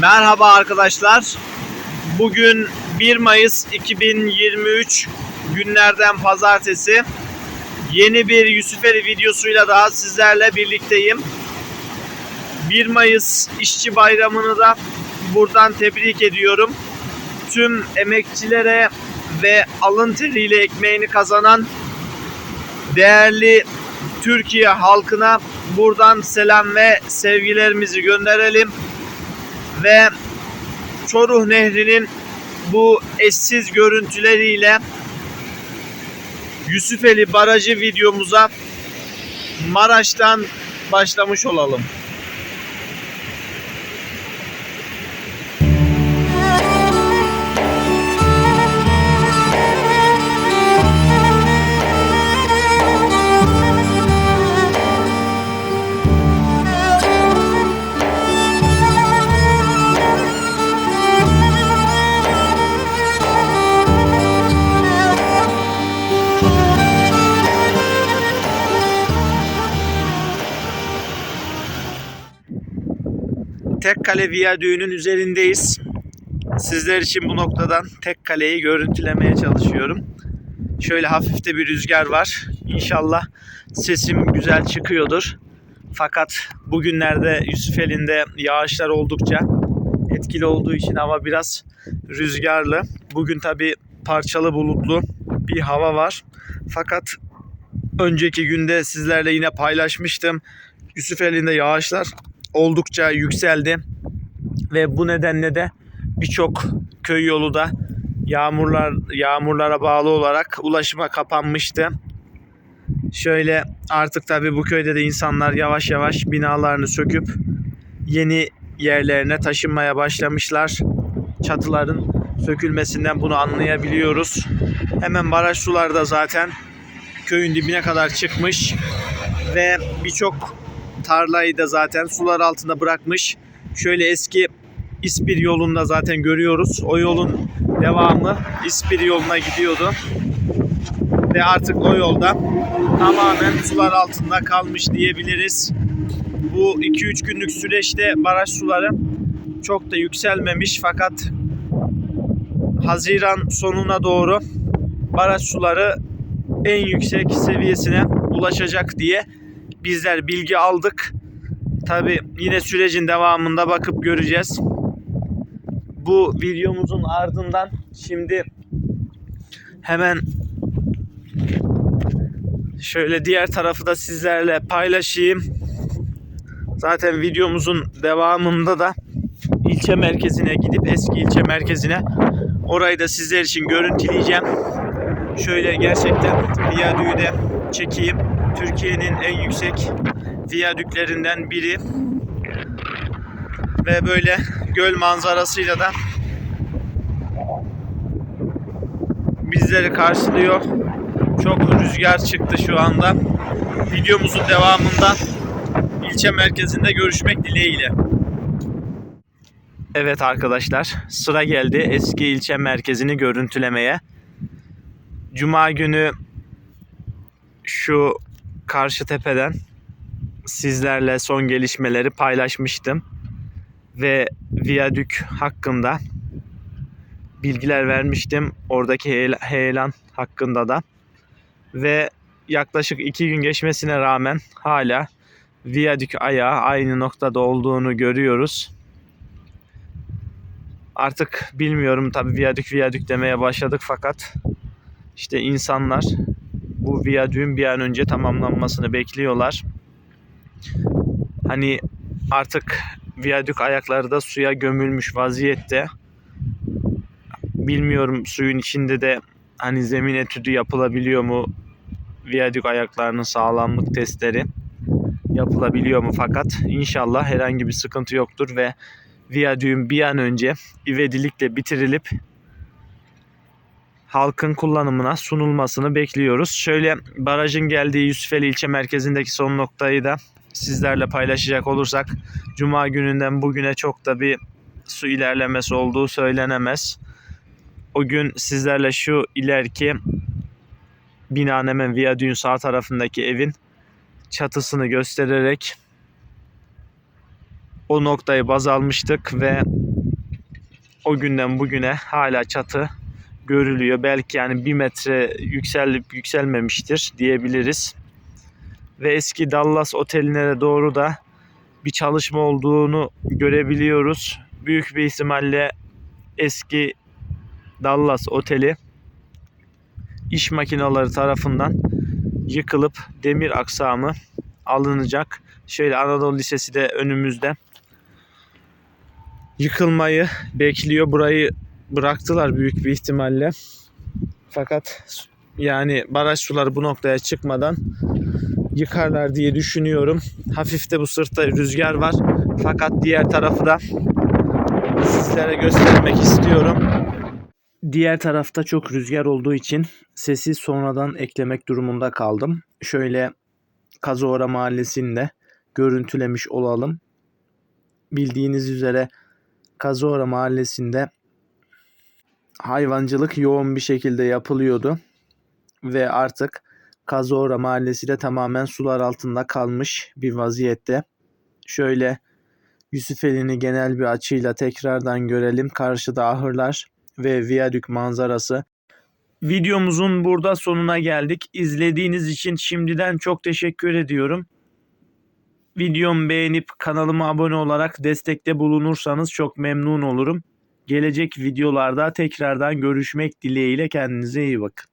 Merhaba arkadaşlar. Bugün 1 Mayıs 2023 günlerden pazartesi. Yeni bir Yusufeli videosuyla daha sizlerle birlikteyim. 1 Mayıs İşçi Bayramı'nı da buradan tebrik ediyorum. Tüm emekçilere ve alın teriyle ekmeğini kazanan değerli Türkiye halkına buradan selam ve sevgilerimizi gönderelim ve Çoruh Nehri'nin bu eşsiz görüntüleriyle Yusufeli Barajı videomuza Maraş'tan başlamış olalım. Tekkale Viyadüğü'nün üzerindeyiz. Sizler için bu noktadan Tekkale'yi görüntülemeye çalışıyorum. Şöyle hafif de bir rüzgar var. İnşallah sesim güzel çıkıyordur. Fakat bugünlerde Yusufeli'nde yağışlar oldukça etkili olduğu için hava biraz rüzgarlı. Bugün tabi parçalı bulutlu bir hava var. Fakat önceki günde sizlerle yine paylaşmıştım. Yusufeli'nde yağışlar oldukça yükseldi ve bu nedenle de birçok köy yolu da yağmurlar yağmurlara bağlı olarak ulaşıma kapanmıştı. Şöyle artık tabi bu köyde de insanlar yavaş yavaş binalarını söküp yeni yerlerine taşınmaya başlamışlar. Çatıların sökülmesinden bunu anlayabiliyoruz. Hemen baraj suları da zaten köyün dibine kadar çıkmış ve birçok tarlayı da zaten sular altında bırakmış. Şöyle eski İspir yolunda zaten görüyoruz. O yolun devamı İspir yoluna gidiyordu. Ve artık o yolda tamamen sular altında kalmış diyebiliriz. Bu 2-3 günlük süreçte baraj suları çok da yükselmemiş fakat Haziran sonuna doğru baraj suları en yüksek seviyesine ulaşacak diye bizler bilgi aldık. Tabi yine sürecin devamında bakıp göreceğiz. Bu videomuzun ardından şimdi hemen şöyle diğer tarafı da sizlerle paylaşayım. Zaten videomuzun devamında da ilçe merkezine gidip eski ilçe merkezine orayı da sizler için görüntüleyeceğim. Şöyle gerçekten viyadüğü de çekeyim. Türkiye'nin en yüksek viyadüklerinden biri. Ve böyle göl manzarasıyla da bizleri karşılıyor. Çok rüzgar çıktı şu anda. Videomuzun devamında ilçe merkezinde görüşmek dileğiyle. Evet arkadaşlar sıra geldi eski ilçe merkezini görüntülemeye. Cuma günü şu karşı tepeden sizlerle son gelişmeleri paylaşmıştım ve viyadük hakkında bilgiler vermiştim. Oradaki heyel- heyelan hakkında da ve yaklaşık iki gün geçmesine rağmen hala viyadük ayağı aynı noktada olduğunu görüyoruz. Artık bilmiyorum tabi viyadük viyadük demeye başladık fakat işte insanlar bu viyadüğün bir an önce tamamlanmasını bekliyorlar. Hani artık viyadük ayakları da suya gömülmüş vaziyette. Bilmiyorum suyun içinde de hani zemin etüdü yapılabiliyor mu? Viyadük ayaklarının sağlamlık testleri yapılabiliyor mu? Fakat inşallah herhangi bir sıkıntı yoktur ve viyadüğün bir an önce ivedilikle bitirilip halkın kullanımına sunulmasını bekliyoruz. Şöyle barajın geldiği Yusufeli ilçe merkezindeki son noktayı da sizlerle paylaşacak olursak Cuma gününden bugüne çok da bir su ilerlemesi olduğu söylenemez. O gün sizlerle şu ileriki binanın hemen viyadüğün sağ tarafındaki evin çatısını göstererek o noktayı baz almıştık ve o günden bugüne hala çatı görülüyor. Belki yani bir metre yükselip yükselmemiştir diyebiliriz. Ve eski Dallas oteline doğru da bir çalışma olduğunu görebiliyoruz. Büyük bir ihtimalle eski Dallas oteli iş makineleri tarafından yıkılıp demir aksamı alınacak. Şöyle Anadolu Lisesi de önümüzde. Yıkılmayı bekliyor. Burayı bıraktılar büyük bir ihtimalle. Fakat yani baraj suları bu noktaya çıkmadan yıkarlar diye düşünüyorum. Hafif de bu sırtta rüzgar var. Fakat diğer tarafı da sizlere göstermek istiyorum. Diğer tarafta çok rüzgar olduğu için sesi sonradan eklemek durumunda kaldım. Şöyle Kazıora Mahallesi'nde görüntülemiş olalım. Bildiğiniz üzere Kazıora Mahallesi'nde hayvancılık yoğun bir şekilde yapılıyordu ve artık Kazıora Mahallesi de tamamen sular altında kalmış bir vaziyette. Şöyle Yusufeli'ni genel bir açıyla tekrardan görelim. Karşıda ahırlar ve viyadük manzarası. Videomuzun burada sonuna geldik. İzlediğiniz için şimdiden çok teşekkür ediyorum. Videomu beğenip kanalıma abone olarak destekte bulunursanız çok memnun olurum. Gelecek videolarda tekrardan görüşmek dileğiyle kendinize iyi bakın.